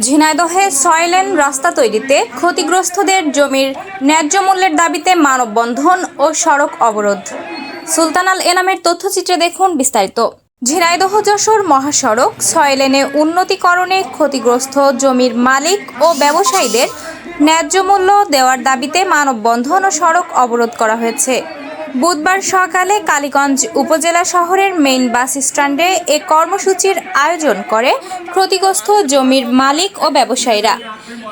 ঝিনাইদহে ছয় লেন রাস্তা তৈরিতে ক্ষতিগ্রস্তদের জমির ন্যায্য মূল্যের দাবিতে মানববন্ধন ও সড়ক অবরোধ। সুলতানাল এনামের তথ্যচিত্রে দেখুন বিস্তারিত। ঝিনাইদহ যশোর মহাসড়ক ছয় লেনে উন্নতিকরণে ক্ষতিগ্রস্ত জমির মালিক ও ব্যবসায়ীদের ন্যায্য মূল্য দেওয়ার দাবিতে মানববন্ধন ও সড়ক অবরোধ করা হয়েছে। বুধবার সকালে কালীগঞ্জ উপজেলা শহরের মেইন বাস স্ট্যান্ডে এ কর্মসূচির আয়োজন করে ক্ষতিগ্রস্ত জমির মালিক ও ব্যবসায়ীরা।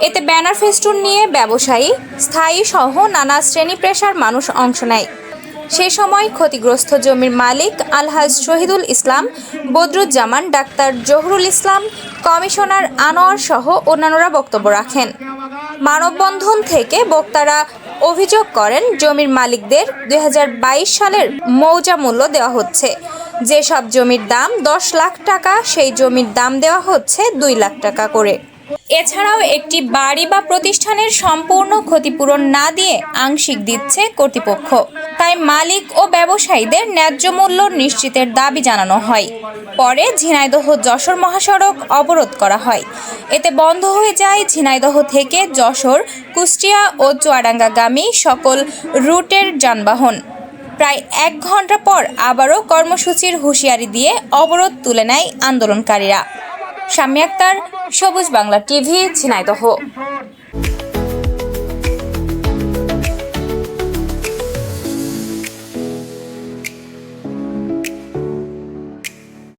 এতে ব্যানার ফেস্টুন নিয়ে ব্যবসায়ী, স্থায়ী সহ নানা শ্রেণি পেশার মানুষ অংশ নেয়। সে সময় ক্ষতিগ্রস্ত জমির মালিক আলহাজ শহীদুল ইসলাম, বদরুজ্জামান, ডাক্তার জহুরুল ইসলাম, কমিশনার আনোয়ার সহ অন্যান্যরা বক্তব্য রাখেন। মানববন্ধন থেকে বক্তারা অভিযোগ করেন, জমির মালিকদের দুই হাজার বাইশ সালের মৌজা মূল্য দেওয়া হচ্ছে। যেসব জমির দাম দশ লাখ টাকা, সেই জমির দাম দেওয়া হচ্ছে দুই লাখ টাকা করে। এছাড়াও একটি বাড়ি বা প্রতিষ্ঠানের সম্পূর্ণ ক্ষতিপূরণ না দিয়ে আংশিক দিচ্ছে কর্তৃপক্ষ। তাই মালিক ও ব্যবসায়ীদের ন্যায্য মূল্য নিশ্চিতের দাবি জানানো হয়। পরে ঝিনাইদহ যশোর মহাসড়ক অবরোধ করা হয়। এতে বন্ধ হয়ে যায় ঝিনাইদহ থেকে যশোর, কুষ্টিয়া ও চুয়াডাঙ্গাগামী সকল রুটের যানবাহন। প্রায় এক ঘণ্টা পর আবারও কর্মসূচির হুঁশিয়ারি দিয়ে অবরোধ তুলে নেয় আন্দোলনকারীরা। শাম্মী আক্তার, সবুজ বাংলা টিভি, ঝিনাইদহ।